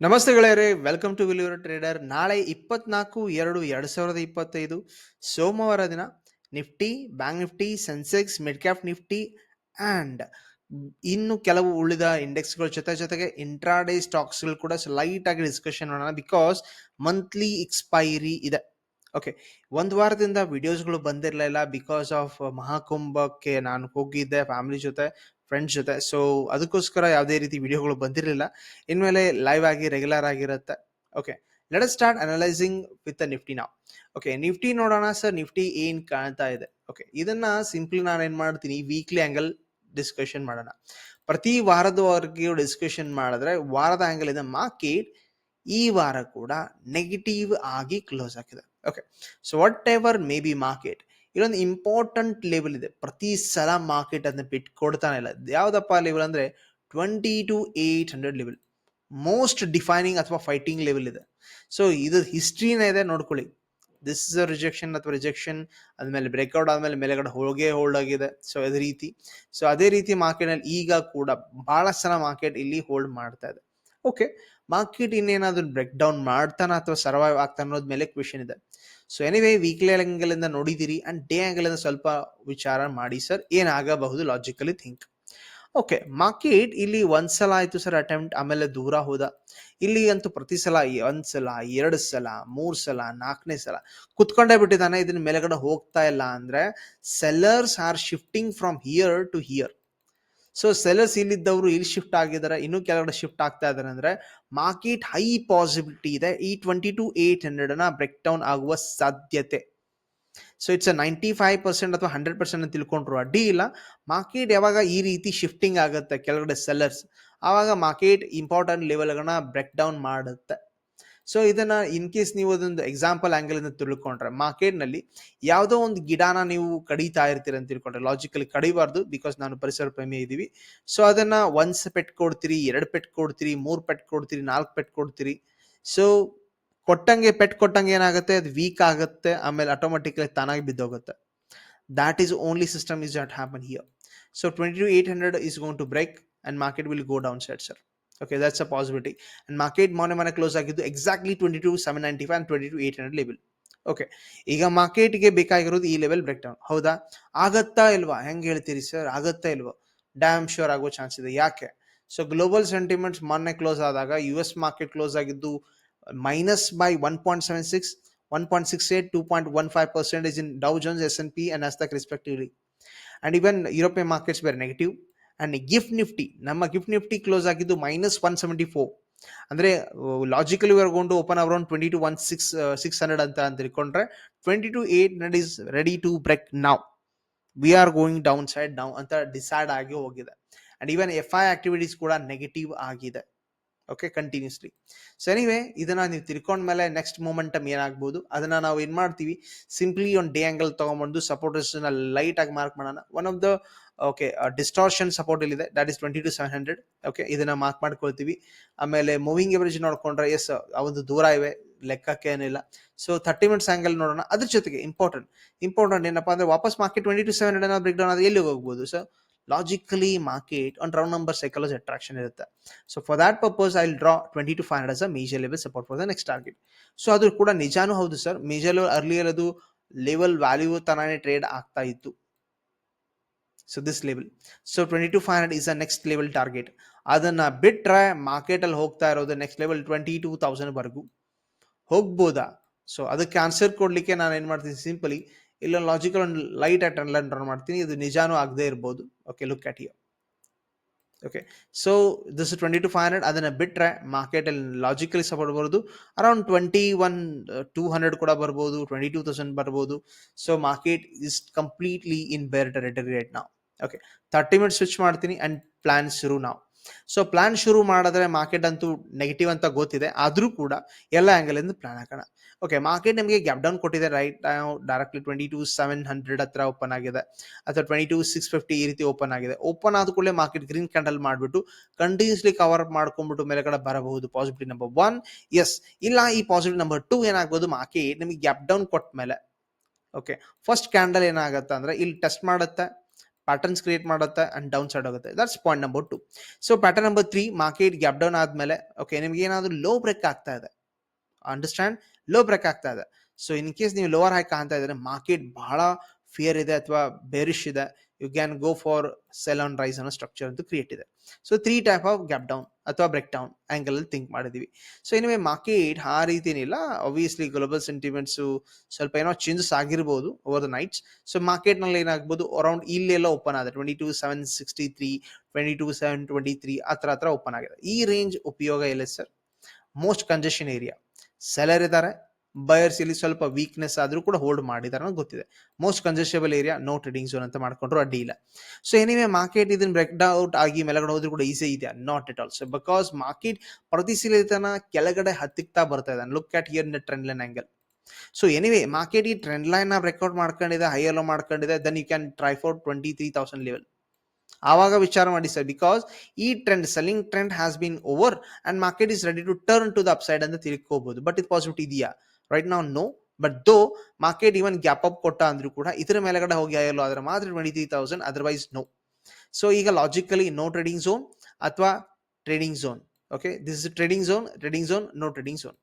ನಮಸ್ತೆ ಗೆಳೆಯರೆ welcome to ವಿಲ್ಯೂರ್ trader ನಾಳೆ ಇಪ್ಪತ್ನಾಲ್ಕು ಎರಡು ಎರಡು ಸಾವಿರದ ಇಪ್ಪತ್ತೈದು, ಸೋಮವಾರ ದಿನ Nifty bank Nifty Sensex mid cap Nifty and ಇನ್ನು ಕೆಲವು ಉಳಿದ ಇಂಡೆಕ್ಸ್ಗಳ ಜೊತೆ ಜೊತೆಗೆ ಇಂಟ್ರಾಡೇ ಸ್ಟಾಕ್ಸ್ಗಳು ಕೂಡ ಲೈಟ್ ಆಗಿ ಡಿಸ್ಕಷನ್ ಮಾಡೋಣ ಬಿಕಾಸ್ ಮಂತ್ಲಿ ಎಕ್ಸ್ಪೈರಿ ಇದೆ. ಓಕೆ ಒಂದು ವಾರದಿಂದ ವಿಡಿಯೋಸ್ಗಳು ಬಂದಿರಲಿಲ್ಲ ಬಿಕಾಸ್ ಆಫ್ ಮಹಾಕುಂಭಕ್ಕೆ ನಾನು ಹೋಗಿದ್ದೆ ಫ್ಯಾಮಿಲಿ ಜೊತೆ ಫ್ರೆಂಡ್ಸ್ ಜೊತೆ. ಸೊ ಅದಕ್ಕೋಸ್ಕರ ಯಾವುದೇ ರೀತಿ ವಿಡಿಯೋಗಳು ಬಂದಿರಲಿಲ್ಲ. ಇನ್ಮೇಲೆ ಲೈವ್ ಆಗಿ ರೆಗ್ಯುಲರ್ ಆಗಿರುತ್ತೆ. Okay let us start analysing with Nifty ನಾವು ಓಕೆ ನಿಫ್ಟಿ ನೋಡೋಣ ಸರ್ ನಿಫ್ಟಿ ಏನ್ ಕಾಣ್ತಾ ಇದೆ. ಓಕೆ ಇದನ್ನ ಸಿಂಪ್ಲಿ ನಾನು ಏನ್ ಮಾಡ್ತೀನಿ? ವೀಕ್ಲಿ ಆಂಗಲ್ ಡಿಸ್ಕಷನ್ ಮಾಡೋಣ. ಪ್ರತಿ ವಾರದವರೆಗೂ ಡಿಸ್ಕಷನ್ ಮಾಡಿದ್ರೆ ವಾರದ ಆಂಗಲ್ ಇಂದ. ಮಾರ್ಕೆಟ್ ಈ ವಾರ ಕೂಡ ನೆಗೆಟಿವ್ ಆಗಿ ಕ್ಲೋಸ್ ಆಗಿದೆ. Okay so whatever may be market ಇಲ್ಲೊಂದು ಇಂಪಾರ್ಟೆಂಟ್ ಲೆವೆಲ್ ಇದೆ. ಪ್ರತಿ ಸಲ ಮಾರ್ಕೆಟ್ ಅದನ್ನ ಬಿಟ್ಟು ಕೊಡ್ತಾನೆ ಇಲ್ಲ. ಯಾವುದಪ್ಪ ಲೆವೆಲ್ ಅಂದ್ರೆ twenty two eight hundred level most defining ಅಥವಾ ಫೈಟಿಂಗ್ ಲೆವೆಲ್ ಇದೆ. ಸೊ ಇದು ಹಿಸ್ಟ್ರಿನೇ ಇದೆ, ನೋಡ್ಕೊಳ್ಳಿ. ದಿಸ್ ಇಸ್ ಅ ರಿಜೆಕ್ಷನ್ ಅಥವಾ ರಿಜೆಕ್ಷನ್ ಆದ್ಮೇಲೆ ಬ್ರೇಕ್ಔಟ್ ಆದಮೇಲೆ ಮೇಲೆಗಡೆ ಹೋಗೆ ಹೋಲ್ಡ್ ಆಗಿದೆ. ಸೊ ಅದೇ ರೀತಿ. ಸೊ ಅದೇ ರೀತಿ ಮಾರ್ಕೆಟ್ನಲ್ಲಿ ಈಗ ಕೂಡ ಭಾಳ ಸಲ ಮಾರ್ಕೆಟ್ ಇಲ್ಲಿ ಹೋಲ್ಡ್ ಮಾಡ್ತಾ ಇದೆ. ಓಕೆ ಮಾರ್ಕೆಟ್ ಇನ್ನೇನಾದ್ರೂ ಬ್ರೇಕ್ ಡೌನ್ ಮಾಡ್ತಾನ ಅಥವಾ ಸರ್ವೈವ್ ಆಗ್ತಾನ ಅನ್ನೋದ್ ಮೇಲೆ ಕ್ವೆಶನ್ ಇದೆ. ಸೊ ಎನಿವೇ ವೀಕ್ಲಿ ಆಂಗಲ್ ಇಂದ ನೋಡಿದಿರಿ ಅಂಡ್ ಡೇ ಆಂಗಲ್ ಇಂದ ಸ್ವಲ್ಪ ವಿಚಾರ ಮಾಡಿ ಸರ್ ಏನಾಗಬಹುದು ಲಾಜಿಕಲಿ ಥಿಂಕ್ ಓಕೆ ಮಾರ್ಕೆಟ್ ಇಲ್ಲಿ ಒಂದ್ಸಲ ಆಯ್ತು ಸರ್ ಅಟೆಂಪ್ಟ್ ಆಮೇಲೆ ದೂರ ಹೋದ. ಇಲ್ಲಿ ಅಂತೂ ಪ್ರತಿ ಸಲ, ಒಂದ್ ಸಲ, ಎರಡು ಸಲ, ಮೂರ್ ಸಲ, ನಾಲ್ಕನೇ ಸಲ ಕುತ್ಕೊಂಡೇ ಬಿಟ್ಟಿದ್ದಾನೆ. ಇದನ್ನ ಮೇಲೆಗಡೆ ಹೋಗ್ತಾ ಇಲ್ಲ ಅಂದ್ರೆ sellers are shifting from here to here so sellers ಇಲ್ಲಿದ್ದವರು ಇಲ್ಲಿ ಶಿಫ್ಟ್ ಆಗಿದ್ದಾರೆ, ಇನ್ನೂ ಕೆಳಗಡೆ ಶಿಫ್ಟ್ ಆಗ್ತಾ ಇದ್ದಾರೆ ಅಂದ್ರೆ ಮಾರ್ಕೆಟ್ ಹೈ ಪಾಸಿಬಿಲಿಟಿ ಇದೆ. ಈ twenty two eight hundred break down ಆಗುವ ಸಾಧ್ಯತೆ. So it's ninety five percent ಅಥವಾ ಹಂಡ್ರೆಡ್ ಪರ್ಸೆಂಟ್ ಅಂತ ತಿಳ್ಕೊಂಡ್ರು. ಅಡ್ಡಿ ಇಲ್ಲ. ಮಾರ್ಕೆಟ್ ಯಾವಾಗ ಈ ರೀತಿ ಶಿಫ್ಟಿಂಗ್ ಆಗುತ್ತೆ, ಕೆಳಗಡೆ ಸೆಲ್ಲರ್ಸ್ ಆವಾಗ ಮಾರ್ಕೆಟ್ ಇಂಪಾರ್ಟೆಂಟ್ ಲೆವೆಲ್ಗಳನ್ನ ಬ್ರೇಕ್ ಡೌನ್ ಮಾಡುತ್ತೆ. ಸೊ ಇದನ್ನ ಇನ್ ಕೇಸ್ ನೀವು ಅದೊಂದು ಎಕ್ಸಾಂಪಲ್ ಆಂಗಲ್ ಅಂತ ತಿಳ್ಕೊಂಡ್ರೆ ಮಾರ್ಕೆಟ್ನಲ್ಲಿ ಯಾವುದೋ ಒಂದು ಗಿಡನ ನೀವು ಕಡಿತಾ ಇರ್ತೀರ ಅಂತ ತಿಳ್ಕೊಂಡ್ರೆ ಲಾಜಿಕಲಿ ಕಡಿಬಾರ್ದು ಬಿಕಾಸ್ ನಾನು ಪರಿಸರ ಪ್ರೇಮಿ ಇದೀವಿ. ಸೊ ಅದನ್ನ ಒಂದ್ಸ್ ಪೆಟ್ ಕೊಡ್ತೀರಿ, ಎರಡು ಪೆಟ್ ಕೊಡ್ತೀರಿ, ಮೂರ್ ಪೆಟ್ ಕೊಡ್ತೀರಿ, ನಾಲ್ಕು ಪೆಟ್ ಕೊಡ್ತೀರಿ. ಸೊ ಕೊಟ್ಟಂಗೆ ಪೆಟ್ ಕೊಟ್ಟಂಗೆ ಏನಾಗುತ್ತೆ? ಅದು ವೀಕ್ ಆಗುತ್ತೆ, ಆಮೇಲೆ ಆಟೋಮೆಟಿಕ್ಲಿ ತಾನಾಗಿ ಬಿದ್ದೋಗುತ್ತೆ. That is only system is not happen here so twenty two eight hundred is gone to break and market will go down side sir okay that's a possibility and market ಮೊನ್ನೆ ಮೊನ್ನೆ close ಆಗಿದ್ದು exactly twenty two seven ninety five and twenty two eight hundred level okay ಈಗ ಮಾರ್ಕೆಟ್ಗೆ ಬೇಕಾಗಿರೋದು ಈ level break down ಹೌದಾ? ಆಗತ್ತಾ ಇಲ್ವಾ? ಹೆಂಗೆ ಹೇಳ್ತೀರಿ ಸರ್ ಆಗತ್ತಾ ಇಲ್ವಾ? ಡ್ಯಾಮ್ ಶ್ಯೂರ್ ಆಗೋ ಚಾನ್ಸ್ ಇದೆ. ಯಾಕೆ? ಸೊ ಗ್ಲೋಬಲ್ ಸೆಂಟಿಮೆಂಟ್ಸ್ ಮೊನ್ನೆ ಕ್ಲೋಸ್ ಆದಾಗ ಯು ಎಸ್ ಮಾರ್ಕೆಟ್ ಕ್ಲೋಸ್ ಆಗಿದ್ದು minus by 1.76, 1.68, 2.15 percentage in Dow Jones, S&P, and Nasdaq respectively. And even European markets were negative. And gift Nifty ನಮ್ಮ gift Nifty close ಆಗಿದ್ದು minus one seventy four ಅಂದ್ರೆ logically ವರ್ಗೊಂಡು open around twenty two one six six hundred ಅಂತ ಅಂತ ತಿಳ್ಕೊಂಡ್ರೆ twenty two eight and is ready to break now we are going down side down ಅಂತ decide ಆಗಿ ಹೋಗಿದೆ. And even F I activities ಕೂಡ negative ಆಗಿದೆ. Okay continuously so anyway ಇದನ್ನ ನೀವು ತಿರ್ಕೊಂಡ ಮೇಲೆ ನೆಕ್ಸ್ಟ್ ಮೂಮೆಂಟಮ್ ಏನಾಗ್ಬೋದು? ಅದನ್ನ ನಾವು ಏನ್ ಮಾಡ್ತೀವಿ? ಸಿಂಪ್ಲಿ ಒಂದು ಡೇ ಆಂಗಲ್ ತಗೊಂಡ್ಬಂದು ಸಪೋರ್ಟರ್ಸ್ ಲೈಟ್ ಆಗಿ ಮಾರ್ಕ್ ಮಾಡೋಣ. One of the okay distortion support ಇಲ್ಲಿದೆ that is twenty two seven hundred okay ಇದನ್ನ ಮಾರ್ಕ್ ಮಾಡ್ಕೊಳ್ತೀವಿ. ಆಮೇಲೆ ಮೂವಿಂಗ್ ಎವರೇಜ್ ನೋಡ್ಕೊಂಡ್ರೆ ಎಸ್ ಅವೊಂದು ದೂರ ಇವೆ. ಲೆಕ್ಕಕ್ಕೆ ಏನಿಲ್ಲ. ಸೊ ತರ್ಟಿ ಮಿನಿಟ್ಸ್ ಆಂಗಲ್ ನೋಡೋಣ. ಅದ್ರ ಜೊತೆಗೆ ಇಂಪಾರ್ಟೆಂಟ್ ಇಂಪಾರ್ಟೆಂಟ್ ಏನಪ್ಪಾ ಅಂದ್ರೆ ವಾಪಸ್ market twenty two seven hundred break down ಆದ್ರೆ ಎಲ್ಲಿ ಹೋಗ್ಬೋದು ಸೊ ಲಾಜಿಕಲಿ ಮಾರ್ಕೆಟ್ ಒಂದು ರೌಂಡ್ ನಂಬರ್ ಸೈಕಲಜ್ ಅಟ್ರಾಕ್ಷನ್ ಇರುತ್ತೆ. So for that purpose I draw twenty two five hundred a major level support for the next target so ಅದು ಕೂಡ ನಿಜಾನು ಹೌದು sir major level earlier ಅದು ಲೆವೆಲ್ ವ್ಯಾಲ್ಯೂ ತನಾನೇ trade ಆಗ್ತಾ ಇತ್ತು. So this level so twenty two five hundred is a next level target ಅದನ್ನ ಬಿಟ್ರೆ ಮಾರ್ಕೆಟ್ ಅಲ್ಲಿ ಹೋಗ್ತಾ ಇರೋದು next level twenty two thousand ವರೆಗೂ. ಹೋಗ್ಬೋದಾ? ಸೊ ಅದಕ್ಕೆ ಆನ್ಸರ್ ಕೊಡ್ಲಿಕ್ಕೆ ನಾನು ಏನ್ ಮಾಡ್ತೀನಿ ಸಿಂಪಲಿ ಇಲ್ಲೊಂದು ಲಾಜಿಕಲ್ ಒಂದು ಲೈಟ್ ಅಟ್ ರನ್ ಮಾಡ್ತೀನಿ. ಇದು ನಿಜಾನೂ ಆಗದೆ ಇರ್ಬೋದು. Okay look at you okay so this twenty two five hundred ಅದನ್ನು ಬಿಟ್ಟರೆ ಮಾರ್ಕೆಟಲ್ಲಿ ಲಾಜಿಕಲಿ ಸಪೋರ್ಟ್ ಬರ್ಬೋದು. Around twenty one two hundred ಕೂಡ ಬರ್ಬೋದು. ಟ್ವೆಂಟಿ ಟೂ ತೌಸಂಡ್ ಬರ್ಬೋದು. So market is completely in bear territory rate ನಾವು ಓಕೆ ತರ್ಟಿ ಮಿನಿಟ್ ಸ್ವಿಚ್ ಮಾಡ್ತೀನಿ and plan ಶುರು ನಾವು ಸೊ ಪ್ಲ್ಯಾನ್ ಶುರು ಮಾಡಿದ್ರೆ ಮಾರ್ಕೆಟ್ ಅಂತೂ ನೆಗೆಟಿವ್ ಅಂತ ಗೊತ್ತಿದೆ. ಆದರೂ ಕೂಡ ಎಲ್ಲ ಆ್ಯಂಗಲಿಂದ ಪ್ಲ್ಯಾನ್ ಹಾಕೋಣ. ಓಕೆ ಮಾರ್ಕೆಟ್ ನಿಮಗೆ ಗ್ಯಾಪ್ ಡೌನ್ ಕೊಟ್ಟಿದೆ right directly twenty two seven hundred ಹತ್ರ ಓಪನ್ ಆಗಿದೆ. ಅಥವಾ ಟ್ವೆಂಟಿ ಟು ಸಿಕ್ಸ್ ಫಿಫ್ಟಿ ಈ ರೀತಿ ಓಪನ್ ಆಗಿದೆ. ಓಪನ್ ಆದ ಕೂಡಲೇ ಮಾರ್ಕೆಟ್ ಗ್ರೀನ್ ಕ್ಯಾಂಡಲ್ ಮಾಡಿಬಿಟ್ಟು ಕಂಟಿನ್ಯೂಸ್ಲಿ ಕವರ್ ಅಪ್ ಮಾಡ್ಕೊಂಡ್ಬಿಟ್ಟು ಮೇಲೆಗಡೆ ಬರಬಹುದು. ಪಾಸಿಟಿವ್ ನಂಬರ್ ಒನ್ ಎಸ್ ಇಲ್ಲ, ಈ ಪಾಸಿಟಿವ್ ನಂಬರ್ ಟೂ ಏನಾಗ್ಬೋದು ಮಾರ್ಕೆಟ್ ನಿಮಗೆ ಗ್ಯಾಪ್ ಡೌನ್ ಕೊಟ್ಟ ಮೇಲೆ. ಓಕೆ ಫಸ್ಟ್ ಕ್ಯಾಂಡಲ್ ಏನಾಗುತ್ತೆ ಅಂದ್ರೆ ಇಲ್ಲಿ ಟೆಸ್ಟ್ ಮಾಡುತ್ತೆ ಪ್ಯಾಟರ್ನ್ಸ್ ಕ್ರಿಯೇಟ್ ಮಾಡುತ್ತೆ ಅಂಡ್ ಡೌನ್ ಸೈಡ್ ಹೋಗುತ್ತೆ that's point number two so pattern number three market gap down ಆದಮೇಲೆ ಓಕೆ ನಿಮ್ಗೆ ಏನಾದರೂ ಲೋ ಬ್ರೇಕ್ ಆಗ್ತಾ ಇದೆ. ಅಂಡರ್ಸ್ಟ್ಯಾಂಡ್ ಲೋ ಬ್ರೇಕ್ ಆಗ್ತಾ ಇದೆ. ಸೊ ಇನ್ ಕೇಸ್ ನೀವು ಲೋವರ್ ಹೈ ಕಾಣ್ತಾ ಇದ್ರೆ ಮಾರ್ಕೆಟ್ ಬಹಳ ಫಿಯರ್ ಇದೆ ಅಥವಾ ಬೇರಿಶ್ ಇದೆ. You can go for sell on rise ಅನ್ನೋ ಸ್ಟ್ರಕ್ಚರ್ ಅಂತೂ ಕ್ರಿಯೇಟ್ ಇದೆ. So three type of gap down ಅಥವಾ ಬ್ರೇಕ್ ಡೌನ್ ಆಂಗಲ್ ಅಲ್ಲಿ ಥಿಂಕ್ ಮಾಡಿದೀವಿ. ಸೊ ಇನಿವೆ ಮಾರ್ಕೆಟ್ ಆ ರೀತಿ ಏನಿಲ್ಲ ಅಬ್ವಿಯಸ್ಲಿ ಗ್ಲೋಬಲ್ ಸೆಂಟಿಮೆಂಟ್ಸು ಸ್ವಲ್ಪ ಏನೋ ಚೇಂಜಸ್ ಆಗಿರ್ಬೋದು ಓವರ್ ದ ನೈಟ್ಸ್ ಸೊ ಮಾರ್ಕೆಟ್ನಲ್ಲಿ ಏನಾಗ್ಬೋದು ಅರೌಂಡ್ ಇಲ್ಲೆಲ್ಲ ಓಪನ್ ಆಗಿದೆ twenty two seven sixty three twenty two seven twenty three ಆ ಥರ ಹತ್ರ ಓಪನ್ ಆಗಿದೆ. ಈ ರೇಂಜ್ ಉಪಯೋಗ ಇಲ್ಲ sir? Most congestion area seller ಇದ್ದಾರೆ ಬಯರ್ಸ್ ಇಲ್ಲಿ ಸ್ವಲ್ಪ ವೀಕ್ನೆಸ್ ಆದರೂ ಕೂಡ ಹೋಲ್ಡ್ ಮಾಡಿದಾರೆ ಗೊತ್ತಿದೆ. Most congestable area no trading zone ಅಂತ ಮಾಡ್ಕೊಂಡ್ರು ಅಡ್ಡಿ ಇಲ್ಲ ಸೊ ಏನಿವೆ ಮಾರ್ಕೆಟ್ ಇದನ್ನ ಬ್ರೇಕ್ ಡೌಟ್ ಆಗಿ ಮೇಲ್ಗಡೆ ಹೋದ್ರೂ ಕೂಡ ಈಸಿ ಇದೆ not at all so because market ಪ್ರತಿಶೀಲಿತನ ಕೆಳಗಡೆ ಹತ್ತಿಕ್ತಾ ಬರ್ತಾ ಇದೆ. Look at here trend line angle so anyway market ಈ ಟ್ರೆಂಡ್ ಲೈನ್ನ ಬ್ರೇಕ್ಔಟ್ ಮಾಡ್ಕೊಂಡಿದೆ ಹೈ ಎಲ್ಲೋ ಮಾಡ್ಕೊಂಡಿದೆ then you can try for twenty three thousand level ಆವಾಗ ವಿಚಾರ ಮಾಡಿ ಸರ್ ಬಿಕಾಸ್ ಈ trend selling trend has been over and market is ready to turn to the upside ಅಂತ ತಿಳ್ಕೋಬಹುದು ಬಟ್ ಇದು ಪಾಸಿಬಿಲಿಟಿ ಇದೆಯಾ? ರೈಟ್ ನಾವು no but though market even gap up ಕೊಟ್ಟ ಅಂದ್ರೂ ಕೂಡ ಇದರ ಮೇಲೆಗಡೆ ಹೋಗಿ ಆಯಲ್ಲೋ ಆದ್ರೆ ಮಾತ್ರ twenty three thousand otherwise no so ಈಗ ಲಾಜಿಕಲಿ ನೋ ಟ್ರೇಡಿಂಗ್ ಝೋನ್ ಅಥವಾ trading zone okay this trading zone trading zone no trading zone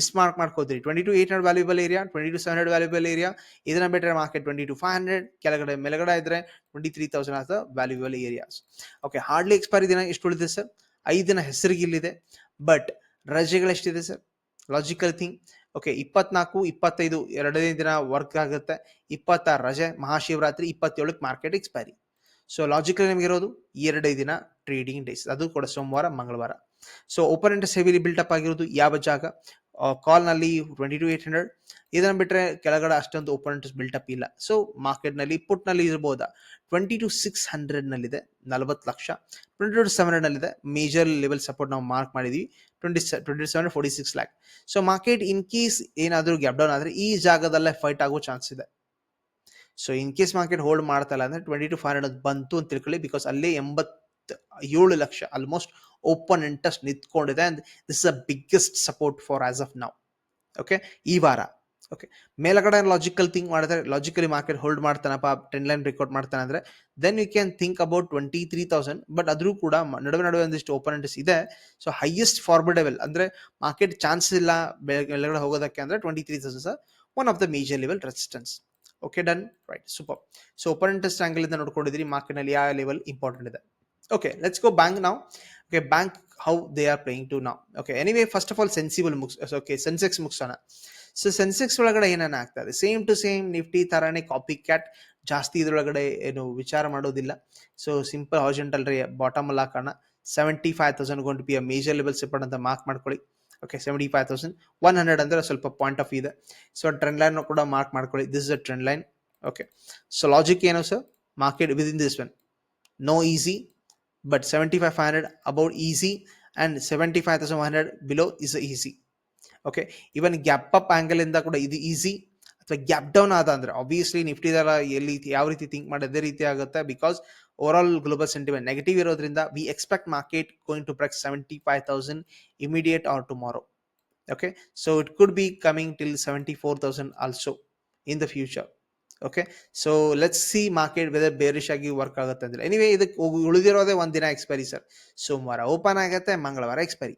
ಇಷ್ಟು ಮಾರ್ಕ್ ಮಾಡ್ಕೋತೀರಿ twenty two eight hundred valuable area twenty two seven hundred valuable area ಇದನ್ನ ಬಿಟ್ಟರೆ market twenty two five hundred ಕೆಳಗಡೆ ಮೇಲ್ಗಡೆ ಇದ್ರೆ twenty three thousand ಆದ valuable areas okay hardly expiry ದಿನ ಎಷ್ಟು ಉಳಿದಿದೆ ಸರ್ ಐದು ದಿನ ಹೆಸರಿಗೆ ಇಲ್ಲಿದೆ. ಬಟ್ ರಜೆಗಳು ಎಷ್ಟಿದೆ ಸರ್ ಲಾಜಿಕಲ್ ಥಿಂಗ್ ಓಕೆ ಇಪ್ಪತ್ನಾಲ್ಕು, ಇಪ್ಪತ್ತೈದು ಎರಡನೇ ದಿನ ವರ್ಕ್ ಆಗುತ್ತೆ. ಇಪ್ಪತ್ತಾರು ರಜೆ, ಮಹಾಶಿವರಾತ್ರಿ, ಇಪ್ಪತ್ತೇಳಕ್ಕೆ ಮಾರ್ಕೆಟ್ ಎಕ್ಸ್ಪೈರಿ ಸೊ ಲಾಜಿಕಲ್ ನಿಮಗೆ ಇರೋದು ಎರಡೇ ದಿನ ಟ್ರೇಡಿಂಗ್ ಡೇಸ್ ಅದು ಕೂಡ ಸೋಮವಾರ, ಮಂಗಳವಾರ. So open interest heavily up ಆಗಿರೋದು ಯಾವ ಜಾಗ? ಕಾಲ್ನಲ್ಲಿ ಟ್ವೆಂಟಿ ಟು ಏಟ್ ಹಂಡ್ರೆಡ್ ಇದನ್ನು ಬಿಟ್ಟರೆ ಕೆಳಗಡೆ ಅಷ್ಟೊಂದು ಓಪನ್ ಇಂಟ್ರೆಸ್ಟ್ ಬಿಲ್ಟಪ್ ಇಲ್ಲ. ಸೊ ಮಾರ್ಕೆಟ್ನಲ್ಲಿ ಪುಟ್ನಲ್ಲಿ ಇರ್ಬೋದಾ? ಟ್ವೆಂಟಿ ಟು ಸಿಕ್ಸ್ ಹಂಡ್ರೆಡ್ನಲ್ಲಿದೆ ನಲವತ್ತು ಲಕ್ಷ. ಟ್ವೆಂಟಿ ಟು ಸೆವೆನ್ ಹಂಡ್ರೆಡ್ನಲ್ಲಿದೆ ಮೇಜರ್ ಲೆವೆಲ್ ಸಪೋರ್ಟ್ ನಾವು ಮಾರ್ಕ್ ಮಾಡಿದ್ವಿ. Twenty twenty seven forty six lakh so market in case ಏನಾದರೂ ಗ್ಯಾಪ್ ಡೌನ್ ಆದರೆ ಈ ಜಾಗದಲ್ಲೇ ಫೈಟ್ ಆಗೋ ಚಾನ್ಸ್ ಇದೆ. So in case market hold ಮಾಡ್ತಾ ಇಲ್ಲ ಅಂದ್ರೆ ಟ್ವೆಂಟಿ ಟು ಫೈವ್ ಹಂಡ್ರೆಡ್ ಬಂತು ಅಂತ ತಿಳ್ಕೊಳ್ಳಿ ಬಿಕಾಸ್ ಅಲ್ಲೇ ಎಂಬತ್ತು ಏಳು lakh almost open interest ನಿಂತ್ಕೊಂಡಿದೆ and this is a biggest support for as of now okay ಈ ವಾರ. ಓಕೆ ಮೇಲಗಡೆ ಲಾಜಿಕಲ್ ಥಿಂಕ್ ಮಾಡಿದ್ರೆ ಲಾಜಿಕಲಿ ಮಾರ್ಕೆಟ್ ಹೋಲ್ಡ್ ಮಾಡ್ತಾನಪ್ಪ ಟ್ರೆಂಡ್ ಲೈನ್ ರೆಕಾರ್ಡ್ ಮಾಡ್ತಾನೆ ಅಂದ್ರೆ then you can think about twenty three thousand but ಅದ್ರೂ ಕೂಡ ನಡುವೆ ನಡುವೆ ಒಂದಿಷ್ಟು ಓಪನ್ ಇಂಟ್ರೆಸ್ಟ್ ಇದೆ. ಸೊ ಹೈಯೆಸ್ಟ್ ಫಾರ್ಮಿಡೇಬಲ್ ಅಂದ್ರೆ ಮಾರ್ಕೆಟ್ ಚಾನ್ಸ್ ಇಲ್ಲ ಮೇಲಗಡೆ ಹೋಗೋದಕ್ಕೆ ಅಂದ್ರೆ twenty three thousand one of the major level resistance okay done right super so open interest angle ಇಂದ ನೋಡ್ಕೊಂಡಿದ್ರಿ ಮಾರ್ಕೆಟ್ನಲ್ಲಿ ಯಾವ ಲೆವೆಲ್ ಇಂಪಾರ್ಟೆಂಟ್ ಇದೆ? ಓಕೆ ಲೆಟ್ಸ್ ಗೋ ಬ್ಯಾಂಕ್ ನಾವು okay bank how they are playing to ನಾವು okay anyway first of all sensible ಮುಗ್ಸ್ okay Sensex ಮುಗಿಸೋಣ ಸೊ ಸೆನ್ಸೆಕ್ಸ್ ಒಳಗಡೆ ಏನೇನು ಆಗ್ತಾ ಇದೆ ಸೇಮ್ ಟು ಸೇಮ್ ನಿಫ್ಟಿ ಥರನೇ ಕಾಪಿ ಕ್ಯಾಟ್ ಜಾಸ್ತಿ ಇದರೊಳಗಡೆ ಏನು ವಿಚಾರ ಮಾಡೋದಿಲ್ಲ. ಸೊ ಸಿಂಪಲ್ ಹಾರ್ಜೆಂಟಲ್ ಬಾಟಮ್ ಅಲ್ಲಿ ಹಾಕೋಣ. Seventy five thousand ಗೊಂಡು be a major level support ಅಂತ ಮಾರ್ಕ್ ಮಾಡ್ಕೊಳ್ಳಿ. Okay seventy five thousand one hundred ಅಂದರೆ ಸ್ವಲ್ಪ ಪಾಯಿಂಟ್ ಆಫ್ ಇದೆ. ಸೊ ಟ್ರೆಂಡ್ ಲೈನ್ ಕೂಡ ಮಾರ್ಕ್ ಮಾಡ್ಕೊಳ್ಳಿ. This is a trend line okay so logic ಏನು sir market with in this one no easy but seventy five five hundred about easy and seventy five thousand one hundred below is easy okay even gap up angle ಇಂದ ಕೂಡ ಇದು easy ಅಥವಾ gap down ಆದ ಅಂದ್ರೆ obviously Nifty ದರ ಎಲ್ಲಿ ಯಾವ ರೀತಿ ಥಿಂಕ್ ಮಾಡಿ ಅದೇ ರೀತಿ ಆಗುತ್ತೆ because over all global sentiment negative ಇರೋದ್ರಿಂದ we expect market going to break seventy five thousand immediate or tomorrow okay? So, it could be coming till 74000 also in the future. Okay? So let's see market whether bearish ಆಗಿ work ಆಗುತ್ತೆ ಅಂದ್ರೆ anyway ಇದಕ್ಕೆ ಉಳಿದಿರೋದೇ ಒಂದಿನ expiry sir ಸೋಮವಾರ open ಆಗುತ್ತೆ, ಮಂಗಳವಾರ expiry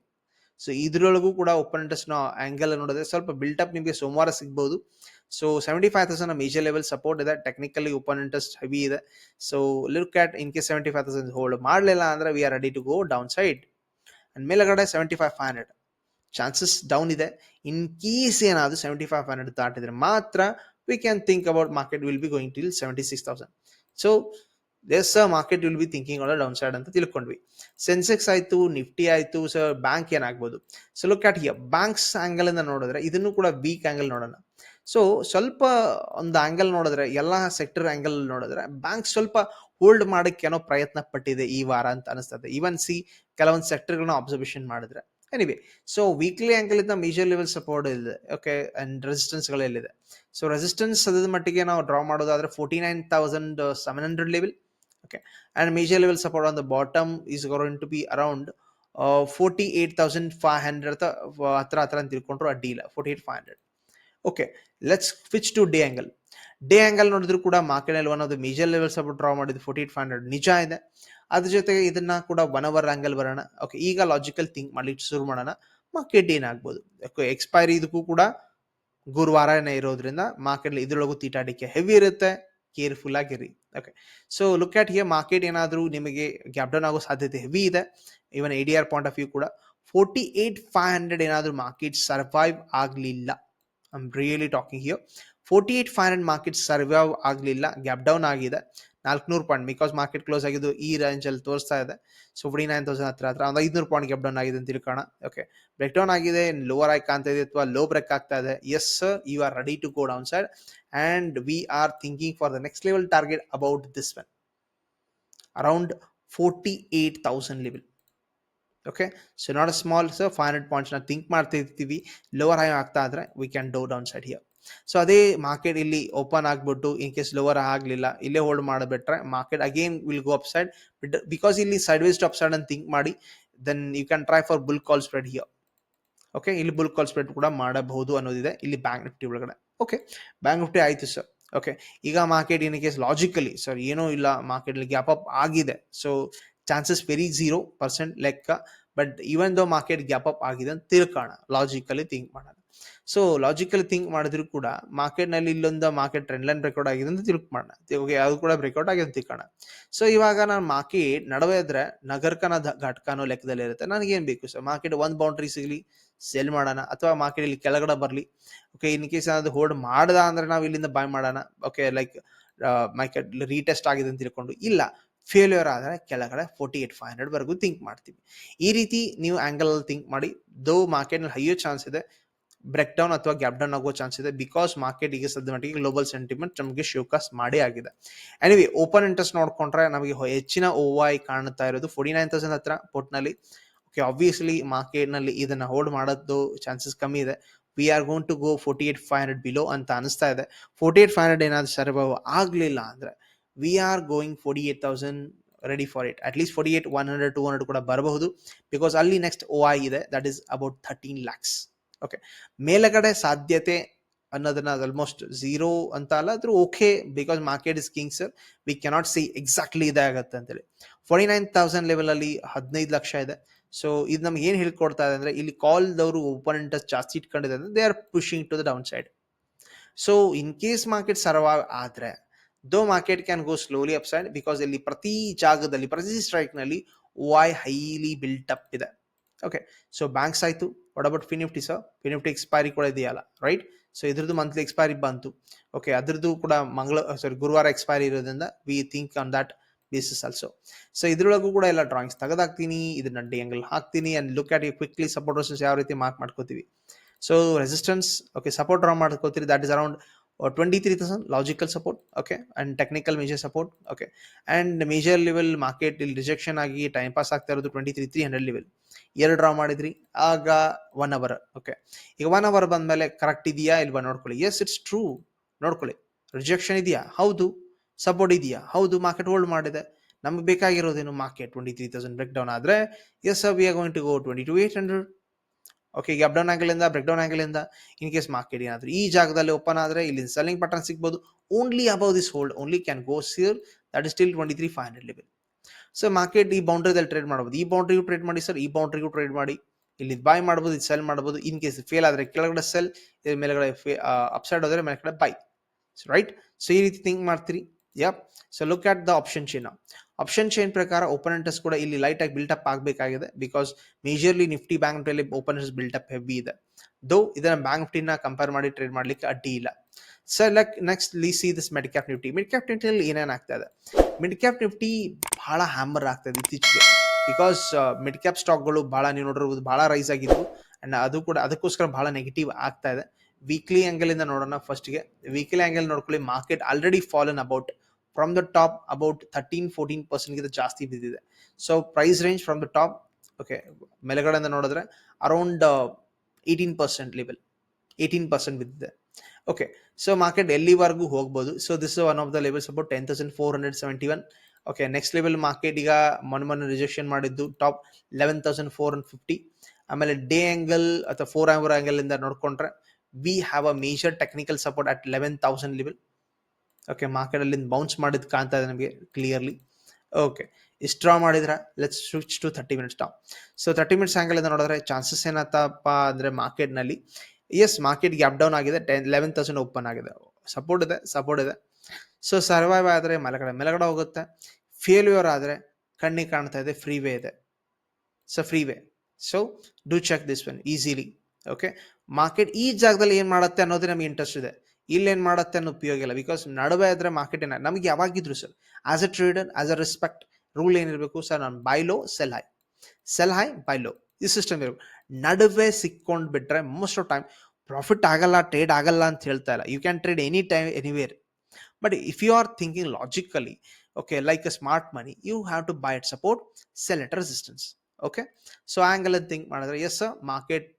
so ಇದ್ರೊಳಗೂ ಕೂಡ ಓಪನ್ ಇಂಟ್ರೆಸ್ಟ್ ಆಂಗಲ್ ನೋಡಿದ್ರೆ ಸ್ವಲ್ಪ ಬಿಲ್ಟಪ್ ನಿಮಗೆ ಸೋಮವಾರ ಸಿಗ್ಬೋದು. So seventy five thousand major level support ಇದೆ. ಟೆಕ್ನಿಕಲಿ ಓಪನ್ ಇಂಟ್ರೆಸ್ಟ್ ಹೆವಿ ಇದೆ. So look at in case seventy five thousand hold ಮಾಡಲಿಲ್ಲ ಅಂದ್ರೆ we are ready to go downside and ಮೇಲಗಡೆ seventy five five hundred chances down ಇದೆ. In case ಏನಾದರೂ seventy five hundred ದಾಟಿದ್ರೆ ಮಾತ್ರ think about market will be going till seventy six thousand so as market will be thinking on down side ಅಂತ ತಿಳ್ಕೊಂಡ್ವಿ. ಸೆನ್ಸೆಕ್ಸ್ ಆಯಿತು ನಿಫ್ಟಿ ಆಯಿತು sir bank ಏನಾಗ್ಬೋದು? So look at here banks angle ಇಂದ ನೋಡಿದ್ರೆ ಇದನ್ನು ಕೂಡ ವೀಕ್ ಆ್ಯಂಗಲ್ ನೋಡೋಣ. ಸೊ ಸ್ವಲ್ಪ ಒಂದು ಆ್ಯಂಗಲ್ ನೋಡಿದ್ರೆ, ಎಲ್ಲ ಸೆಕ್ಟರ್ ಆ್ಯಂಗಲ್ ನೋಡಿದ್ರೆ ಬ್ಯಾಂಕ್ ಸ್ವಲ್ಪ ಹೋಲ್ಡ್ ಮಾಡಕ್ಕೆ ಏನೋ ಪ್ರಯತ್ನ ಪಟ್ಟಿದೆ ಈ ವಾರ ಅಂತ ಅನಿಸ್ತದೆ. ಈವನ್ ಸಿ ಕೆಲವೊಂದು ಸೆಕ್ಟರ್ಗಳನ್ನ ಅಬ್ಸರ್ವೇಷನ್ ಮಾಡಿದ್ರೆ. ಎನಿವೆ ಸೊ ವೀಕ್ಲಿ ಆಂಗಲ್ ಇಂದ ಮೇಜರ್ ಲೆವೆಲ್ ಸಪೋರ್ಟ್ ಇದೆ ಓಕೆ ಅಂಡ್ ರೆಸಿಸ್ಟೆನ್ಸ್ಗಳೆಲ್ಲಿದೆ ಸೊ ರೆಸಿಸ್ಟೆನ್ಸ್ ಅದ್ರ ಮಟ್ಟಿಗೆ ನಾವು ಡ್ರಾ ಮಾಡೋದಾದ್ರೆ forty nine thousand seven hundred level okay and major level support on the bottom is going to be around forty eight thousand five hundred ಹತ್ರ ಹತ್ರ ಅಂತ ತಿಳ್ಕೊಂಡ್ರು ಆ deal forty eight five hundred okay let's switch to day angle day angle ನೋಡಿದ್ರು ಕೂಡ ಮಾರ್ಕೆಟಲ್ಲಿ one of the major level support draw ಮಾಡಿದ್ದು forty eight five hundred ನಿಜ ಇದೆ. ಅದ್ರ ಜೊತೆಗೆ ಇದನ್ನ ಕೂಡ ಒನ್ ಅವರ್ ಆ್ಯಂಗಲ್ ಬರೋಣ. ಓಕೆ ಈಗ ಲಾಜಿಕಲ್ ಥಿಂಕ್ ಮಾಡ್ಲಿಕ್ಕೆ ಶುರು ಮಾಡೋಣ. ಮಾರ್ಕೆಟ್ ಏನಾಗ್ಬೋದು ಓಕೆ ಎಕ್ಸ್ಪೈರಿ ಇದಕ್ಕೂ ಕೂಡ ಗುರುವಾರನೇ ಇರೋದ್ರಿಂದ ಮಾರ್ಕೆಟ್ ಇದ್ರೊಳಗು ತೀಟಾಡಿಕೆ ಹೆವಿ ಇರುತ್ತೆ. ಕೇರ್ಫುಲ್ ಆಗಿರಿ okay so look at here market ಏನಾದರೂ ನಿಮಗೆ ಗ್ಯಾಪ್ ಡೌನ್ ಆಗೋ ಸಾಧ್ಯತೆ ಹೆವಿ ಇದೆ. Even A D R point of view ಕೂಡ ಫೋರ್ಟಿ ಏಟ್ ಫೈವ್ ಹಂಡ್ರೆಡ್ ಏನಾದರೂ ಮಾರ್ಕೆಟ್ ಸರ್ವೈವ್ ಆಗಲಿಲ್ಲ. I really talking here forty eight five hundred market survive ಆಗಲಿಲ್ಲ. Gap down ಆಗಿದೆ. ನಾಲ್ಕುನೂರು ಪಾಯಿಂಟ್ ಬಿಕಾಸ್ ಮಾರ್ಕೆಟ್ ಕ್ಲೋಸ್ ಆಗಿದ್ದು ಈ ರೇಂಜಲ್ಲಿ ತೋರಿಸ್ತಾ ಇದೆ. ಸೊ ಫಿಫ್ಟಿ ನೈನ್ ತೌಸಂಡ್ ಹತ್ರ? ಹತ್ರ ಒಂದು ಐದುನೂರು ಪಾಯಿಂಟ್ ಗ್ಯಾಪ್ ಡೌನ್ ಆಗಿದೆ ಅಂತ ತಿಳ್ಕೋಣ. ಓಕೆ ಬ್ರೇಕ್ ಡೌನ್ ಆಗಿದೆ ಲೋವರ್ ಆಗಿ ಕಾಣ್ತಾ ಇದೆ ಅಥವಾ ಲೋ ಬ್ರೇಕ್ ಆಗ್ತಾ ಇದೆ. As you are ready to go downside and we are thinking for the next level target about this when around forty eight thousand level okay so not small sir five hundred ಪಾಯಿಂಟ್ಸ್ನ think ಮಾಡ್ತಾ ಇರ್ತೀವಿ. Lower high ಆಗ್ತಾ ಇದ್ರೆ we can do downside here so ಅದೇ market ಇಲ್ಲಿ open ಆಗ್ಬಿಟ್ಟು in case lower ಆಗಲಿಲ್ಲ, ಇಲ್ಲೇ hold ಮಾಡಿಬಿಟ್ರೆ market again will go upside because ಇಲ್ಲಿ ಸೈಡ್ ವೇಸ್ ಅಪ್ ಸೈಡ್ ಅಂತ ಥಿಂಕ್ ಮಾಡಿ then you can try for bull call spread here okay ಇಲ್ಲಿ ಬುಲ್ ಕಾಲ್ ಸ್ಪ್ರೆಡ್ ಕೂಡ ಮಾಡಬಹುದು ಅನ್ನೋದಿದೆ. ಇಲ್ಲಿ ಬ್ಯಾಂಕ್ ನಿಫ್ಟಿ ಒಳಗಡೆ. ಓಕೆ ಬ್ಯಾಂಕ್ ನಿಫ್ಟಿ ಆಯಿತು ಸರ್ ಓಕೆ ಈಗ market in case logically sir ಏನೂ ಇಲ್ಲ ಮಾರ್ಕೆಟ್ ಗ್ಯಾಪ್ ಅಪ್ ಆಗಿದೆ. So chances very zero percent ಲೆಕ್ಕ. But even though market gap up ಆಗಿದೆ ಅಂತ ತಿಳ್ಕೋಣ ಲಾಜಿಕಲಿ ಥಿಂಕ್ ಮಾಡೋಣ. ಸೊ ಲಾಜಿಕಲ್ ಥಿಂಕ್ ಮಾಡಿದ್ರು ಕೂಡ ಮಾರ್ಕೆಟ್ನಲ್ಲಿ ಇಲ್ಲೊಂದು ಮಾರ್ಕೆಟ್ ಟ್ರೆಂಡ್ ಲೈನ್ ಬ್ರೇಕ್ಔಟ್ ಆಗಿದೆ ಅಂತ ತಿಳ್ಕೊ ಮಾಡೋಣ. ಕೂಡ ಬ್ರೇಕ್ಔಟ್ ಆಗಿದೆ ಅಂತ ತಿಳ್ಕೋಣ. ಸೊ ಇವಾಗ ನಾನು ಮಾರ್ಕೆಟ್ ನಡುವೆ ಇದ್ರೆ ನಗರ್ಕನ ಘಟಕನೋ ಲೆಕ್ಕದಲ್ಲಿ ಇರುತ್ತೆ. ನನಗೇನು ಬೇಕು ಸರ್ ಮಾರ್ಕೆಟ್ ಒಂದು ಬೌಂಡ್ರಿ ಸಿಗಲಿ ಸೆಲ್ ಮಾಡೋಣ. ಅಥವಾ ಮಾರ್ಕೆಟ್ ಇಲ್ಲಿ ಕೆಳಗಡೆ ಬರಲಿ. ಓಕೆ ಇನ್ ಕೇಸ್ ಅದು ಹೋಲ್ಡ್ ಮಾಡ್ದ ಅಂದ್ರೆ ನಾವು ಇಲ್ಲಿಂದ ಬಾಯ್ ಮಾಡೋಣ. ಓಕೆ ಲೈಕ್ ಮಾರ್ಕೆಟ್ ರೀಟೆಸ್ಟ್ ಆಗಿದೆ ಅಂತ ತಿಳ್ಕೊಂಡು. ಇಲ್ಲ ಫೇಲ್ಯೂರ್ ಆದರೆ ಕೆಳಗಡೆ ಫೋರ್ಟಿ ಏಟ್ ಫೈವ್ ಹಂಡ್ರೆಡ್ ವರೆಗೂ ಥಿಂಕ್ ಮಾಡ್ತೀವಿ. ಈ ರೀತಿ ನೀವು ಆ್ಯಂಗಲಲ್ಲಿ ಥಿಂಕ್ ಮಾಡಿ ದೋ ಮಾರ್ಕೆಟ್ನಲ್ಲಿ ಹೈಯೋ ಚಾನ್ಸ್ ಇದೆ ಬ್ರೇಕ್ ಡೌನ್ ಅಥವಾ ಗ್ಯಾಪ್ ಡೌನ್ ಆಗೋ ಚಾನ್ಸ್ ಇದೆ ಬಿಕಾಸ್ ಮಾರ್ಕೆಟ್ ಈಗ ಸದ್ಯ ಮಟ್ಟಿಗೆ ಗ್ಲೋಬಲ್ ಸೆಂಟಿಮೆಂಟ್ ನಮಗೆ ಶೋಕಾಸ್ ಮಾಡಿ ಆಗಿದೆ. ಎನಿವೆ ಓಪನ್ ಇಂಟ್ರೆಸ್ಟ್ ನೋಡ್ಕೊಂಡ್ರೆ ನಮಗೆ ಹೆಚ್ಚಿನ ಓ ಕಾಣ್ತಾ ಇರೋದು ಫೋರ್ಟಿ ನೈನ್ ತೌಸಂಡ್ ಹತ್ರ ಪೋರ್ಟ್ನಲ್ಲಿ. ಓಕೆ ಆಬ್ವಿಯಸ್ಲಿ ಮಾರ್ಕೆಟ್ನಲ್ಲಿ ಇದನ್ನ ಹೋಲ್ಡ್ ಮಾಡೋದು ಚಾನ್ಸಸ್ ಕಮ್ಮಿ ಇದೆ. We are gonna go forty eight five hundred below ಅಂತ ಅನಿಸ್ತಾ ಇದೆ. ಫೋರ್ಟಿ ಏಟ್ ಫೈವ್ ಹಂಡ್ರೆಡ್ ಏನಾದರೂ ಸರ್ವೈವ್ ಆಗಲಿಲ್ಲ ಅಂದರೆ we are going forty eight thousand ready for it at least forty eight one hundred two hundred ಕೂಡ ಬರಬಹುದು. Because ಅಲ್ಲಿ next O I ಇದೆ that is about thirteen lakhs okay ಮೇಲಗಡೆ ಸಾಧ್ಯತೆ ಅನ್ನೋದನ್ನ ಆಲ್ಮೋಸ್ಟ್ ಝೀರೋ ಅಂತ ಅಲ್ಲ, ಆದ್ರೂ okay because market is king sir we cannot see exactly ಇದಾಗತ್ತೆ ಅಂತೇಳಿ. ಫೋರ್ಟಿ ನೈನ್ ತೌಸಂಡ್ ಲೆವೆಲಲ್ಲಿ ಹದಿನೈದು ಲಕ್ಷ ಇದೆ. ಸೊ ಇದು ನಮ್ಗೆ ಏನು ಹೇಳ್ಕೊಡ್ತಾ ಇದೆ ಅಂದ್ರೆ, ಇಲ್ಲಿ ಕಾಲ್ದವರು ಓಪನ್ ಇಂಟ್ರೆಸ್ಟ್ ಜಾಸ್ತಿ ಇಟ್ಕೊಂಡಿದೆ ಅಂದರೆ they are pushing to the down side so in case market survive ಆದರೆ though market can go slowly up side because ಇಲ್ಲಿ ಪ್ರತಿ ಜಾಗದಲ್ಲಿ, ಪ್ರತಿ ಸ್ಟ್ರೈಕ್ನಲ್ಲಿ ವೈ ಹೈಲಿ ಬಿಲ್ಟ್ ಅಪ್ ಇದೆ. ಓಕೆ ಸೊ ಬ್ಯಾಂಕ್ಸ್ ಆಯ್ತು. What about FinNifty sir FinNifty expiry ಕೂಡ ಇದೆಯಲ್ಲ ರೈಟ್ ಸೊ ಇದ್ರದ್ದು ಮಂತ್ಲಿ ಎಕ್ಸ್ಪೈರಿ ಬಂತು. ಓಕೆ ಅದ್ರದ್ದು ಕೂಡ ಮಂಗಳ ಸಾರಿ ಗುರುವಾರ ಎಕ್ಸ್ಪೈರಿ ಇರೋದ್ರಿಂದ we think on that basis also so ಇದ್ರೊಳಗೂ ಕೂಡ ಎಲ್ಲ ಡ್ರಾಯಿಂಗ್ಸ್ ತೆಗೆದಾಕ್ತೀನಿ, ಇದನ್ನ ಡಿ ಆಂಗಲ್ ಹಾಕ್ತೀನಿ and look at quickly support resistance ಯಾವ ರೀತಿ ಮಾರ್ಕ್ ಮಾಡ್ಕೋತೀವಿ? So resistance okay support draw ಮಾಡ್ಕೋತೀರಿ that is around twenty three thousand logical support okay technical technical major support okay major level market ಇಲ್ಲಿ rejection ಆಗಿ time pass ಆಗ್ತಾ ಇರೋದು twenty three three hundred level ಎರಡು draw ಮಾಡಿದ್ರಿ, ಆಗ one hour okay ಈಗ one hour ಬಂದಮೇಲೆ correct ಇದೆಯಾ ಇಲ್ವಾ ನೋಡ್ಕೊಳ್ಳಿ. ಎಸ್ ಇಟ್ಸ್ ಟ್ರೂ ನೋಡ್ಕೊಳ್ಳಿ. ರಿಜೆಕ್ಷನ್ ಇದೆಯಾ? ಹೌದು. ಸಪೋರ್ಟ್ ಇದೆಯಾ? ಹೌದು. ಮಾರ್ಕೆಟ್ ಹೋಲ್ಡ್ ಮಾಡಿದೆ. ನಮ್ಗೆ ಬೇಕಾಗಿರೋದೇನು market twenty three thousand break down ಆದರೆ yes we are going to go twenty two eight hundred okay gap down ಇಂದ ಬ್ರೇಕ್ ಡೌನ್ ಆಂಗಲಿಂದ ಇನ್ ಕೇಸ್ ಮಾರ್ಕೆಟ್ ಏನಾದರೂ ಈ ಜಾಗದಲ್ಲಿ ಓಪನ್ ಆದರೆ ಇಲ್ಲಿ ಸೆಲ್ಲಿಂಗ್ ಪಟನ್ ಸಿಗ್ಬೋದು. Only above this hold only can go sir that is still twenty three five hundred level so market ಈ ಬೌಂಡ್ರಿದಲ್ಲಿ ಟ್ರೇಡ್ ಮಾಡ್ಬೋದು. ಈ ಬೌಂಡ್ರಿಗೂ ಟ್ರೇಡ್ ಮಾಡಿ ಸರ್ ಈ ಬೌಂಡ್ರಿಗೂ ಟ್ರೇಡ್ ಮಾಡಿ. ಇಲ್ಲಿ ಬೈ ಮಾಡ್ಬೋದು ಇದು ಸೆಲ್ ಮಾಡ್ಬೋದು. ಇನ್ ಕೇಸ್ ಫೇಲ್ ಆದರೆ, ಕೆಳಗಡೆ ಸೆಲ್ ಇದ್ರ ಮೇಲ್ಗಡೆ ಅಪ್ಸೈಡ್ ಹೋದರೆ ಮೇಲ್ಗಡೆ ಬೈ ರೈಟ್ ಸೊ ಈ ರೀತಿ ಥಿಂಕ್ ಮಾಡ್ತೀರಿ. Yeah so look at the option chain option chain ಪ್ರಕಾರ ಓಪನ್ ಇಂಟ್ರೆಸ್ಟ್ ಕೂಡ ಇಲ್ಲಿ ಲೈಟ್ ಆಗಿ ಬಿಲ್ಟ್ ಅಪ್ ಆಗಬೇಕಾಗಿದೆ because majorly Nifty bank ನಿಫ್ಟಿಯಲ್ಲಿ open interest built up heavy ಇದೆ. ದೋ ಇದನ್ನ ಬ್ಯಾಂಕ್ ನಿಫ್ಟಿನ ಕಂಪೇರ್ ಮಾಡಿ ಟ್ರೇಡ್ ಮಾಡ್ಲಿಕ್ಕೆ ಅಡ್ಡಿ ಇಲ್ಲ. Sir like next see this mid cap Nifty mid cap ನಿಫ್ಟಿಯಲ್ಲಿ ಏನೇನು ಆಗ್ತಾ ಇದೆ? ಮಿಡ್ ಕ್ಯಾಪ್ ನಿಫ್ಟಿ ಬಹಳ ಹ್ಯಾಮರ್ ಆಗ್ತಾ ಇದೆ ಇತ್ತೀಚೆಗೆ. ಬಿಕಾಸ್ ಮಿಡ್ ಕ್ಯಾಪ್ ಸ್ಟಾಕ್ಗಳು ಬಹಳ, ನೀವು ನೋಡಿರ್ಬೋದು, ಬಹಳ ರೈಸ್ ಆಗಿದ್ವು. ಅಂಡ್ ಅದು ಕೂಡ, ಅದಕ್ಕೋಸ್ಕರ ಬಹಳ ನೆಗೆಟಿವ್ ಆಗ್ತಾ ಇದೆ. ವೀಕ್ಲಿ ಆ್ಯಂಗಲಿಂದ ನೋಡೋಣ ಫಸ್ಟ್ಗೆ ವೀಕ್ಲಿ ಆ್ಯಂಗಲ್ ನೋಡ್ಕೊಳ್ಳಿ market already fallen about from the top about thirteen fourteen ಪರ್ಸೆಂಟ್ಗಿಂತ ಜಾಸ್ತಿ ಬಿದ್ದಿದೆ. So price range from the top okay ಮೇಲೆಗಡೆಯಿಂದ ನೋಡಿದ್ರೆ around eighteen percent level eighteen percent ಬಿದ್ದಿದೆ. ಓಕೆ ಸೊ ಮಾರ್ಕೆಟ್ ಎಲ್ಲಿವರೆಗೂ ಹೋಗ್ಬೋದು? So this one of the levels about ten thousand four hundred seventy one okay next level market ಈಗ ಮೊನ್ನೆ ಮೊನ್ನೆ rejection ಮಾಡಿದ್ದು top eleven thousand four hundred fifty ಆಮೇಲೆ day angle ಅಥವಾ four hour angle ಇಂದ ನೋಡ್ಕೊಂಡ್ರೆ we have a major technical support at eleven thousand level okay market ಅಲ್ಲಿ bounce ಮಾಡಿದ್ ಕಾಣ್ತಾ ಇದೆ ನಮಗೆ ಕ್ಲಿಯರ್ಲಿ ಓಕೆ ಇಷ್ಟು ಡ್ರಾ ಮಾಡಿದ್ರೆ? Let's switch to thirty minutes down so thirty minutes angle ಇಂದ ನೋಡಿದ್ರೆ ಚಾನ್ಸಸ್ ಏನತ್ತಪ್ಪ ಅಂದರೆ ಮಾರ್ಕೆಟ್ನಲ್ಲಿ ಎಸ್ ಮಾರ್ಕೆಟ್ ಗ್ಯಾಪ್ ಡೌನ್ ಆಗಿದೆ ಟೆನ್ ಲೆವೆನ್ ತೌಸಂಡ್ ಓಪನ್ ಆಗಿದೆ. ಸಪೋರ್ಟ್ ಇದೆ ಸಪೋರ್ಟ್ ಇದೆ. ಸೊ ಸರ್ವೈವ್ ಆದರೆ ಮೇಲಗಡೆ ಮೇಲಗಡೆ ಹೋಗುತ್ತೆ. ಫೇಲ್ಯೂರ್ ಆದರೆ ಕಣ್ಣಿಗೆ ಕಾಣ್ತಾ ಇದೆ ಫ್ರೀ ವೇ ಇದೆ. So free way so do check this one easily okay market ಈ ಜಾಗದಲ್ಲಿ ಏನು ಮಾಡುತ್ತೆ ಅನ್ನೋದೇ ನಮಗೆ ಇಂಟ್ರೆಸ್ಟ್ ಇದೆ. ಇಲ್ಲಿ ಏನು ಮಾಡುತ್ತೆ ಅನ್ನೋ ಉಪಯೋಗ ಇಲ್ಲ. ಬಿಕಾಸ್ ನಡುವೆ ಇದ್ರೆ ಮಾರ್ಕೆಟಿನ ನಮಗೆ ಯಾವಾಗಿದ್ರು sir as a trader as a respect rule ಏನಿರಬೇಕು ಸರ್, ನಾನು buy low sell high sell high buy low ಈ ಸಿಸ್ಟಮ್ ಇರಬೇಕು. ನಡುವೆ ಸಿಕ್ಕೊಂಡು ಬಿಟ್ರೆ ಮೋಸ್ಟ್ ಆಫ್ ಟೈಮ್ ಪ್ರಾಫಿಟ್ ಆಗಲ್ಲ ಟ್ರೇಡ್ ಆಗಲ್ಲ ಅಂತ ಹೇಳ್ತಾ ಇಲ್ಲ. You can trade any time anywhere but if you are thinking logically okay like a smart money you have to buy it support sell at resistance okay so angle ಅಂತ think ಮಾಡಿದ್ರೆ yes market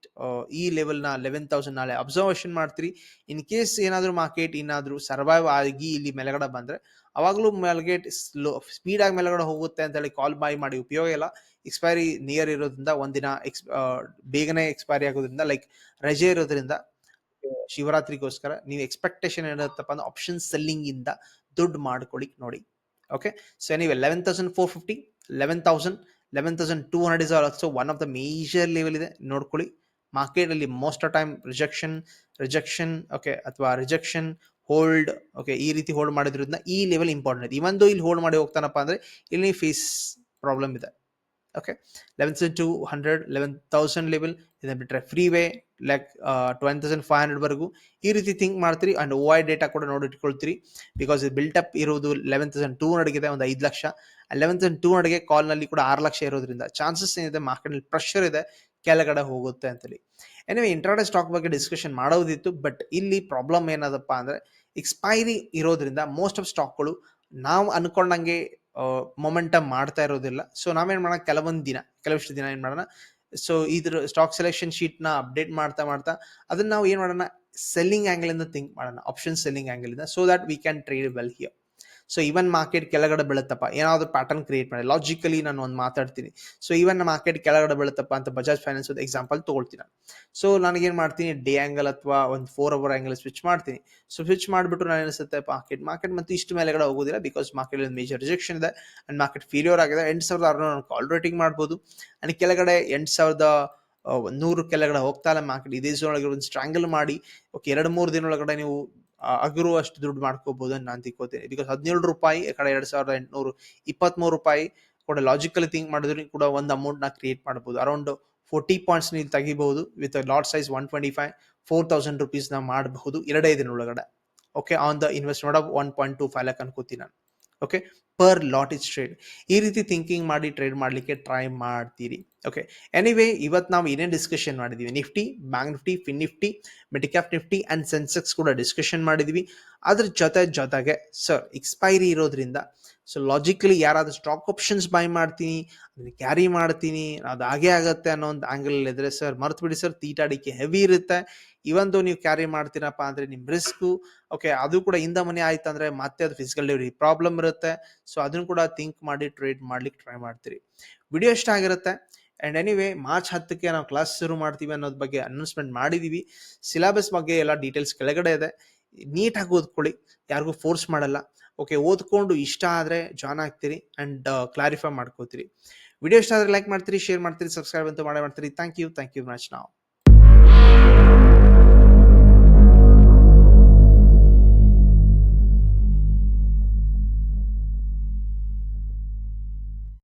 ಈ ಲೆವೆಲ್ನ eleven thousand ನಾಳೆ observation ಮಾಡ್ತೀರಿ. In case ಏನಾದರೂ market ಏನಾದರೂ survive ಆಗಿ ಇಲ್ಲಿ ಮೆಲಗಡ ಬಂದರೆ, ಅವಾಗಲೂ ಮೆಲ್ಗೇಟ್ ಸ್ಲೋ ಸ್ಪೀಡಾಗಿ ಮೆಲಗಡೆ ಹೋಗುತ್ತೆ ಅಂತ ಹೇಳಿ ಕಾಲ್ ಬೈ ಮಾಡಿ ಉಪಯೋಗ ಇಲ್ಲ. ಎಕ್ಸ್ಪೈರಿ ನಿಯರ್ ಇರೋದ್ರಿಂದ ಒಂದಿನ ಎಕ್ಸ್ ಬೇಗನೆ ಎಕ್ಸ್ಪೈರಿ ಆಗೋದ್ರಿಂದ ಲೈಕ್ ರಜೆ ಇರೋದ್ರಿಂದ ಶಿವರಾತ್ರಿಗೋಸ್ಕರ ನೀವು ಎಕ್ಸ್ಪೆಕ್ಟೇಷನ್ ಏನಿರುತ್ತಪ್ಪ ಅಂದ್ರೆ ಆಪ್ಷನ್ ಸೆಲ್ಲಿಂಗ್ ಇಂದ ದುಡ್ಡು ಮಾಡ್ಕೊಳ್ಳಿ ನೋಡಿ. ಓಕೆ ಸೊ ನೀವು eleven thousand four fifty eleven thousand eleven thousand two hundred is also one of the major level ಇದೆ. ನೋಡ್ಕೊಳ್ಳಿ. ಮಾರ್ಕೆಟಲ್ಲಿ most of time rejection rejection okay ಅಥವಾ ರಿಜೆಕ್ಷನ್ ಹೋಲ್ಡ್ ಓಕೆ ಈ ರೀತಿ ಹೋಲ್ಡ್ ಮಾಡಿದ್ರಿಂದ ಈ ಲೆವೆಲ್ ಇಂಪಾರ್ಟೆಂಟ್ ಇದೆ ಇವನ್ ಇಲ್ಲಿ ಹೋಲ್ಡ್ ಮಾಡಿ ಹೋಗ್ತಾನಪ್ಪ ಅಂದರೆ ಇಲ್ಲಿ ಫೀಸ್ ಪ್ರಾಬ್ಲಮ್ ಇದೆ okay eleven two hundred eleven thousand level ಇದನ್ನ ಬಿಟ್ಟರೆ free way like twelve thousand five ಹಂಡ್ರೆಡ್ವರೆಗೂ ಈ ರೀತಿ ಥಿಂಕ್ ಮಾಡ್ತೀರಿ ಆ್ಯಂಡ್ ಐ ಡೇಟಾ ಕೂಡ ನೋಡಿ ಇಟ್ಕೊಳ್ತೀರಿ ಬಿಕಾಸ್ ಇದು ಬಿಲ್ಟಪ್ ಇರೋದು ಲೆವೆನ್ ತೌಸಂಡ್ ಟೂ ಹಂಡ್ರೆಡ್ಗಿದೆ ಒಂದು ಐದು ಲಕ್ಷ. ಲೆವೆನ್ ತೌಸಂಡ್ ಟೂ ಹಂಡ್ರೆಡ್ಗೆ ಕಾಲ್ನಲ್ಲಿ ಕೂಡ ಆರು ಲಕ್ಷ ಇರೋದ್ರಿಂದ ಚಾನ್ಸಸ್ ಏನಿದೆ ಮಾರ್ಕೆಟ್ನಲ್ಲಿ ಪ್ರೆಷರ್ ಇದೆ. ಕೆಳಗಡೆ ಹೋಗುತ್ತೆ ಅಂತೇಳಿ. ಎನಿವೆ ಇಂಟ್ರಾಡೆ ಸ್ಟಾಕ್ ಬಗ್ಗೆ ಡಿಸ್ಕಷನ್ ಮಾಡೋದಿತ್ತು ಬಟ್ ಇಲ್ಲಿ ಪ್ರಾಬ್ಲಮ್ ಏನದಪ್ಪ ಅಂದರೆ ಎಕ್ಸ್ಪೈರಿ ಇರೋದ್ರಿಂದ ಮೋಸ್ಟ್ ಆಫ್ ಸ್ಟಾಕ್ಗಳು ನಾವು ಅನ್ಕೊಂಡಂಗೆ ಮೊಮೆಂಟಮ್ ಮಾಡ್ತಾ ಇರೋದಿಲ್ಲ. ಸೊ ನಾವೇನು ಮಾಡೋಣ, ಕೆಲವೊಂದು ದಿನ, ಕೆಲವಷ್ಟು ದಿನ ಏನು ಮಾಡೋಣ ಸೊ ಇದ್ರ ಸ್ಟಾಕ್ ಸೆಲೆಕ್ಷನ್ ಶೀಟ್ನ ಅಪ್ಡೇಟ್ ಮಾಡ್ತಾ ಮಾಡ್ತಾ ಅದನ್ನ ನಾವು ಏನು ಮಾಡೋಣ ಸೆಲ್ಲಿಂಗ್ ಆ್ಯಂಗಲಿಂದ ಥಿಂಕ್ ಮಾಡೋಣ option selling ಆ್ಯಂಗಲಿಂದ so that we can trade well here so even market ಕೆಳಗಡೆ ಬೀಳುತ್ತಪ್ಪ. ಏನಾದರೂ ಪ್ಯಾಟರ್ನ್ ಕ್ರಿಯೇಟ್ ಮಾಡಿ. ಲಾಜಿಕಲಿ ನಾನು ಒಂದು ಮಾತಾಡ್ತೀನಿ. ಸೊ ಇವನ್ ಮಾರ್ಕೆಟ್ ಕೆಳಗಡೆ ಬೀಳುತ್ತಪ್ಪ ಅಂತ ಬಜಾಜ್ ಫೈನಾನ್ಸ್ ಒಂದು ಎಕ್ಸಾಂಪಲ್ ತೊಗೊಳ್ತೀನಿ ಸೊ ನನಗೇನು ಮಾಡ್ತೀನಿ? ಡೇ ಆ್ಯಂಗಲ್ ಅಥವಾ ಒಂದು ಫೋರ್ ಅವರ್ ಆ್ಯಂಗಲ್ ಸ್ವಿಚ್ ಮಾಡ್ತೀನಿ. ಸೊ ಸ್ವಿಚ್ ಮಾಡಿಬಿಟ್ಟು ನಾನು ಅನಿಸುತ್ತೆ ಮಾರ್ಕೆಟ್ ಮಾರ್ಕೆಟ್ ಮತ್ತು ಇಷ್ಟು ಮೇಲೆಗಡೆ ಹೋಗೋದಿಲ್ಲ ಬಿಕಾಸ್ ಮಾರ್ಕೆಟ್ ಒಂದು ಮೇಜರ್ ರಿಜೆಕ್ಷನ್ ಇದೆ ಆ್ಯಂಡ್ ಮಾರ್ಕೆಟ್ ಫೇಲ್ಯೂರ್ ಆಗಿದೆ. ಎಂಟು ಸಾವಿರದ ಆರುನೂರು ನಾನು ಕಾಲ್ ರೇಟಿಂಗ್ ಮಾಡ್ಬೋದು. ಆ್ಯಂಡ್ ಕೆಳಗಡೆ ಎಂಟು ಸಾವಿರದ ನೂರು ಕೆಳಗಡೆ ಹೋಗ್ತಾ ಇಲ್ಲ ಮಾರ್ಕೆಟ್ ಇದೇ ಒಳಗೆ ಒಂದು ಸ್ಟ್ರಾಂಗಲ್ ಮಾಡಿ. ಓಕೆ ಎರಡು, ಮೂರು ದಿನ ಒಳಗಡೆ ನೀವು ಅಗರು ಅಷ್ಟು ದುಡ್ಡು ಮಾಡ್ಕೋಬಹುದು ಅಂತ ನಾನು ತಿಳ್ಕೊತೀನಿ ಬಿಕಾಸ್ ಹದಿನೇಳು ರೂಪಾಯಿ ಕಡೆ ಎರಡ್ ಸಾವಿರದ ಎಂಟುನೂರು ಇಪ್ಪತ್ತ್ಮೂರು ರೂಪಾಯಿ ಕೂಡ ಲಾಜಿಕಲಿ ಥಿಂಕ್ ಮಾಡಿದ್ರೆ ಕೂಡ ಒಂದು ಅಮೌಂಟ್ ನಾ ಕ್ರಿಯೇಟ್ ಮಾಡಬಹುದು ಅರೌಂಡ್ ಫೋರ್ಟಿ ಪಾಯಿಂಟ್ಸ್ ನೀವು ತೆಗಿಬಹುದು with lot size one twenty five four thousand ರುಪೀಸ್ನ ಮಾಡಬಹುದು ಎರಡೇ ದಿನ ಒಳಗಡೆ okay on the investment of one point two five lakh ಅನ್ಕೋತೀನಿ ನಾನು. Okay per lot is trade ಈ ರೀತಿ ಥಿಂಕಿಂಗ್ ಮಾಡಿ ಟ್ರೇಡ್ ಮಾಡಲಿಕ್ಕೆ ಟ್ರೈ ಮಾಡ್ತೀರಿ. ಓಕೆ ಎನಿವೇ ಇವತ್ತು ನಾವು ಏನೇನು ಡಿಸ್ಕಷನ್ ಮಾಡಿದ್ದೀವಿ Nifty bank Nifty fin Nifty midcap Nifty and Sensex ಕೂಡ ಡಿಸ್ಕಷನ್ ಮಾಡಿದ್ವಿ. ಅದ್ರ ಜೊತೆ ಜೊತೆಗೆ ಸರ್ ಎಕ್ಸ್ಪೈರಿ ಇರೋದ್ರಿಂದ ಸೊ ಲಾಜಿಕಲಿ ಯಾರಾದರೂ ಸ್ಟಾಕ್ ಆಪ್ಷನ್ಸ್ ಬೈ ಮಾಡ್ತೀನಿ, ಅದನ್ನ ಕ್ಯಾರಿ ಮಾಡ್ತೀನಿ, ಅದು ಹಾಗೆ ಆಗುತ್ತೆ ಅನ್ನೋ ಒಂದು ಆ್ಯಂಗಲಲ್ಲಿ ಇದ್ದರೆ ಸರ್ ಮರ್ತು ಬಿಡಿ ಸರ್ ತೀಟಾಡಿಕೆ ಹೆವಿ ಇರುತ್ತೆ. ಇವಂದು ನೀವು ಕ್ಯಾರಿ ಮಾಡ್ತೀರಪ್ಪ ಅಂದ್ರೆ ನಿಮ್ ರಿಸ್ಕು ಓಕೆ ಅದು ಕೂಡ ಇಂದ ಮನೆ ಆಯ್ತು ಅಂದ್ರೆ ಮತ್ತೆ ಅದು ಫಿಸಿಕಲ್ ಡೆಲಿವರಿ ಪ್ರಾಬ್ಲಮ್ ಇರುತ್ತೆ. ಸೊ ಅದನ್ನು ಕೂಡ ಥಿಂಕ್ ಮಾಡಿ ಟ್ರೇಡ್ ಮಾಡ್ಲಿಕ್ಕೆ ಟ್ರೈ ಮಾಡ್ತೀರಿ. ವಿಡಿಯೋ ಇಷ್ಟ ಆಗಿರುತ್ತೆ. ಆ್ಯಂಡ್ ಎನಿವೇ ಮಾರ್ಚ್ ಹತ್ತಕ್ಕೆ ನಾವು ಕ್ಲಾಸ್ ಶುರು ಮಾಡ್ತೀವಿ ಅನ್ನೋದ್ರ ಬಗ್ಗೆ ಅನೌನ್ಸ್ಮೆಂಟ್ ಮಾಡಿದ್ದೀವಿ ಸಿಲೆಬಸ್ ಬಗ್ಗೆ ಎಲ್ಲ ಡೀಟೇಲ್ಸ್ ಕೆಳಗಡೆ ಇದೆ. ನೀಟಾಗಿ ಓದ್ಕೊಳ್ಳಿ. ಯಾರಿಗೂ ಫೋರ್ಸ್ ಮಾಡಲ್ಲ. ಓಕೆ ಓದ್ಕೊಂಡು ಇಷ್ಟ ಆದರೆ ಜಾಯ್ನ್ ಆಗ್ತೀರಿ ಆ್ಯಂಡ್ ಕ್ಲಾರಿಫೈ ಮಾಡ್ಕೋತೀರಿ. ವಿಡಿಯೋ ಇಷ್ಟ ಆದರೆ ಲೈಕ್ ಮಾಡ್ತೀರಿ ಶೇರ್ ಮಾಡ್ತೀರಿ ಸಬ್ಸ್ಕ್ರೈಬ್ ಅಂತ ಮಾಡೇ ಮಾಡ್ತೀರಿ. Thank you thank you much ನಾವು